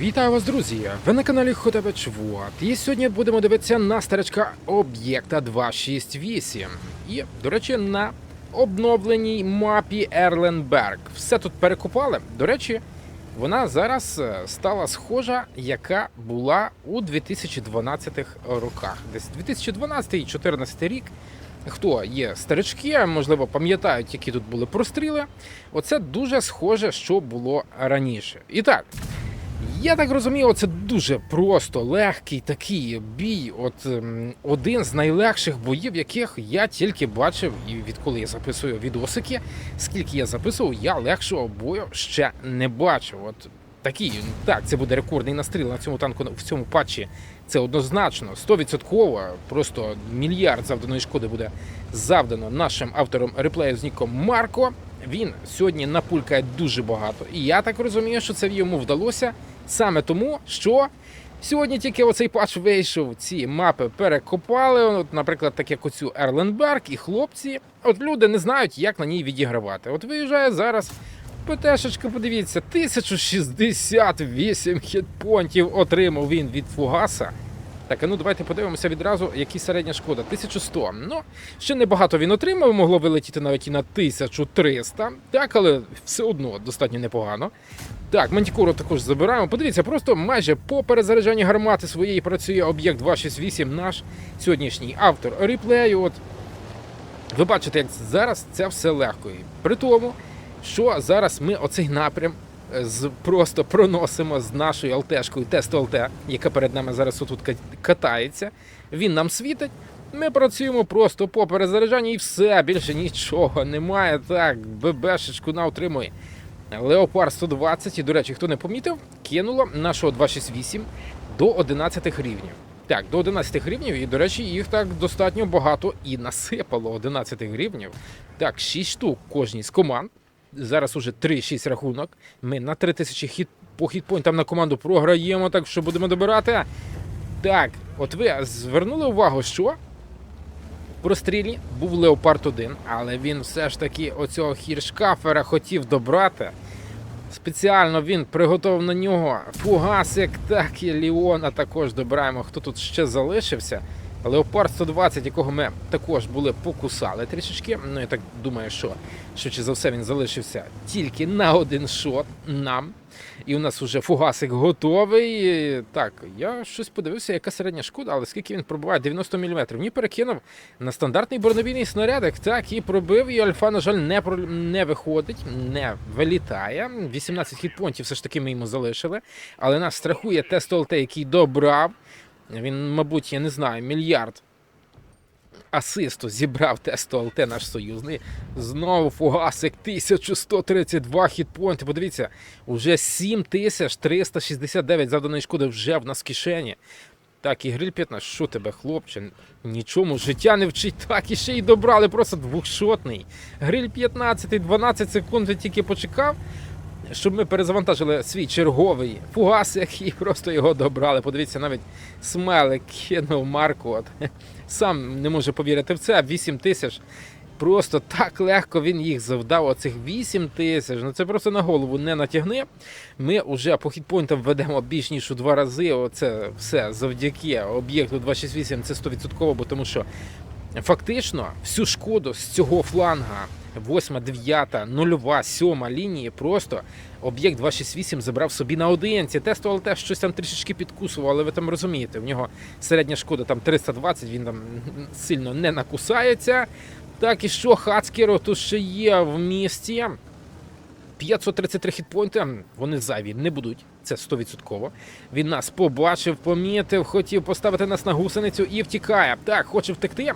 Вітаю вас, друзі! Ви на каналі Хотебеч Вот. І сьогодні будемо дивитися на старичка об'єкта 268. І, до речі, на обновленій мапі Ерленберг. Все тут перекопали. До речі, вона зараз е, стала схожа, яка була у 2012 роках. Десь 2012-2014 рік. Хто є старички, можливо, пам'ятають, які тут були простріли. Оце дуже схоже, що було раніше. І так, я так розумію, це дуже просто легкий такий бій. От ем, один з найлегших боїв, яких я тільки бачив, і відколи я записую відосики, скільки я записував, я легшого бою ще не бачив. От такий, так, це буде рекордний настріл на цьому танку в цьому патчі. Це однозначно, 100%, просто мільярд завданої шкоди буде завдано нашим автором реплею з ніком Марко. Він сьогодні напулькає дуже багато. І я так розумію, що це йому вдалося саме тому, що сьогодні тільки оцей патч вийшов, ці мапи перекопали. От, наприклад, так як оцю Ерленберг, і хлопці. От люди не знають, як на ній відігравати. От виїжджає зараз. ПТшечка, подивіться, 1068 хітпонтів отримав він від Фугаса. Так, а ну давайте подивимося відразу, які середня шкода. 1100. Ну, ще небагато він отримав, могло вилетіти навіть і на 1300. Так, але все одно достатньо непогано. Так, мантікору також забираємо. Подивіться, просто майже по перезаряджанні гармати своєї працює об'єкт 268, наш сьогоднішній автор реплею. От ви бачите, як зараз це все легко. І при тому, що зараз ми оцей напрям просто проносимо з нашою ЛТшкою тесту ЛТ, яка перед нами зараз отут катається. Він нам світить. Ми працюємо просто по перезаряджанні і все, більше нічого немає. Так, ББшечку на отримує. Леопард 120, і, до речі, хто не помітив, кинуло нашого 268 до 11 рівнів. Так, до 11 рівнів, і, до речі, їх так достатньо багато і насипало 11 рівнів. Так, 6 штук кожній з команд. Зараз уже 3-6 рахунок. Ми на 3000 хіт по хітпойнтам на команду програємо, так що будемо добирати. Так, от ви звернули увагу, що прострілі був Леопард 1, але він все ж таки оцього хіршкафера хотів добрати. Спеціально він приготував на нього фугасик, так і Ліона також добираємо. Хто тут ще залишився? Леопард 120, якого ми також були покусали трішечки. Ну я так думаю, що швидше за все він залишився тільки на один шот нам. І у нас вже фугасик готовий. Так, я щось подивився, яка середня шкода, але скільки він пробиває? 90 мм. Ні, перекинув на стандартний бронебійний снарядик. Так, і пробив, і альфа, на жаль, не, про... не виходить, не вилітає. 18 хітпонтів все ж таки ми йому залишили. Але нас страхує тест ОЛТ, який добрав. Він, мабуть, я не знаю, мільярд асисту зібрав тест ОЛТ наш союзний. Знову фугасик 1132 хітпойнти. Подивіться, уже 7369 завданої шкоди вже в нас в кишені. Так, і гриль 15, що тебе, хлопче? Нічому життя не вчить. Так, і ще й добрали, просто двохшотний. Гриль 15, 12 секунд він тільки почекав, щоб ми перезавантажили свій черговий фугасик і просто його добрали. Подивіться, навіть смелик кинув Марку. От. Сам не може повірити в це. 8 тисяч. Просто так легко він їх завдав. Оцих 8 тисяч. Ну це просто на голову не натягни. Ми вже по хітпойнтам ведемо більш ніж у два рази. Оце все завдяки об'єкту 268. Це 100%, бо тому що фактично всю шкоду з цього фланга. 8, 9, 0, 7 лінії просто об'єкт 268 забрав собі на одинці. Тестували теж щось там трішечки підкусував, але ви там розумієте, в нього середня шкода там 320, він там сильно не накусається. Так і що Хацкеру тут ще є в місті. 533 хітпойнти, вони зайві не будуть, це 100%. Він нас побачив, помітив, хотів поставити нас на гусеницю і втікає. Так, хоче втекти.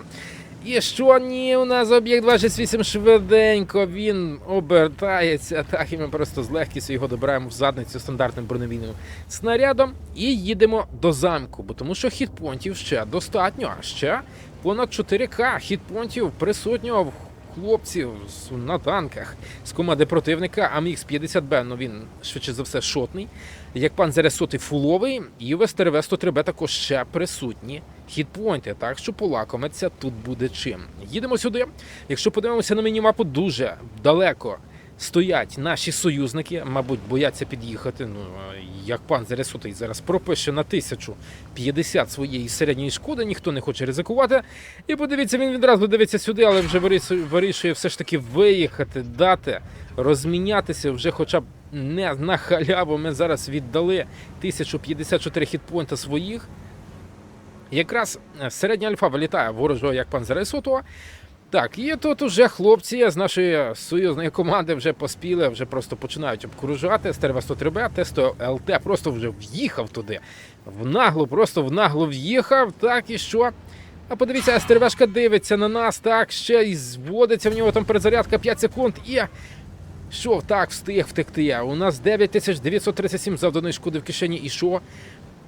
І що? Ні, у нас об'єкт 268 швиденько, він обертається. Так, і ми просто з легкістю його добираємо в задницю стандартним броневійним снарядом і їдемо до замку, бо тому що хітпонтів ще достатньо, а ще понад 4К хітпонтів присутнього в хлопців на танках з команди противника. АМХ-50Б, ну він швидше за все шотний. Як пан Зересотий фуловий, і в СТРВ 103Б також ще присутні хітпойнти, так що полакомиться тут буде чим. Їдемо сюди. Якщо подивимося на мінімапу, дуже далеко стоять наші союзники, мабуть, бояться під'їхати. Ну як пан Зарясутий зараз пропише на 1050 своєї середньої шкоди, ніхто не хоче ризикувати. І подивіться, він відразу дивиться сюди, але вже вирішує все ж таки виїхати, дати, розмінятися вже хоча б не на халяву. Ми зараз віддали 1054 хітпойнта своїх. Якраз е, середня альфа вилітає ворожого, як пан Заресотова. Так, і тут уже хлопці з нашої союзної команди вже поспіли, вже просто починають обкружати. Стерва 103Б, Тесто ЛТ просто вже в'їхав туди. В наглу, просто в наглу в'їхав. Так і що? А подивіться, Стервешка дивиться на нас, так, ще й зводиться в нього там перезарядка 5 секунд. І що так встиг втекти? У нас 9937 завданої шкоди в кишені. І що?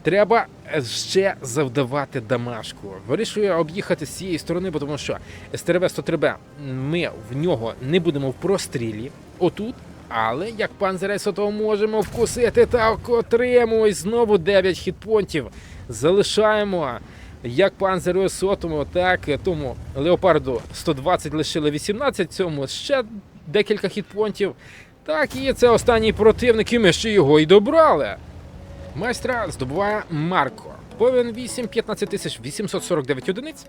Треба ще завдавати дамашку. Вирішує об'їхати з цієї сторони, тому що СТРВ 103Б ми в нього не будемо в прострілі отут. Але як пан Зересотого можемо вкусити так. І знову 9 хітпонтів залишаємо. Як пан Зересотому, так тому Леопарду 120 лишили 18, цьому ще декілька хітпонтів. Так, і це останній противник, і ми ще його і добрали. Майстра здобуває Марко. Повен 8, 15 тисяч 849 одиниць.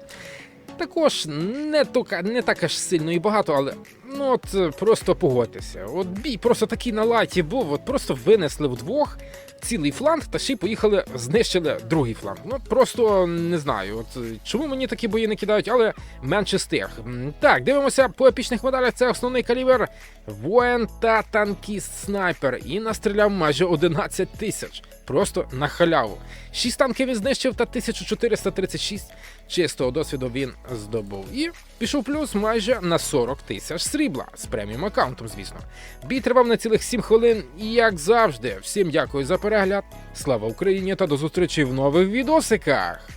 Також не, тока, не так аж сильно і багато, але ну от е, просто погодьтеся. От бій просто такий на лайті був, от просто винесли вдвох цілий фланг та ще й поїхали, знищили другий фланг. Ну просто не знаю, от е, чому мені такі бої не кидають, але менше з тих. Так, дивимося по епічних медалях. Це основний калібр воїн та танкіст снайпер. І настріляв майже 11 тисяч. Просто на халяву. Шість танків він знищив та 1436 чистого досвіду він здобув. І пішов плюс майже на 40 тисяч срібла з преміум аккаунтом, звісно. Бій тривав на цілих 7 хвилин. І як завжди, всім дякую за перегляд. Слава Україні та до зустрічі в нових відосиках.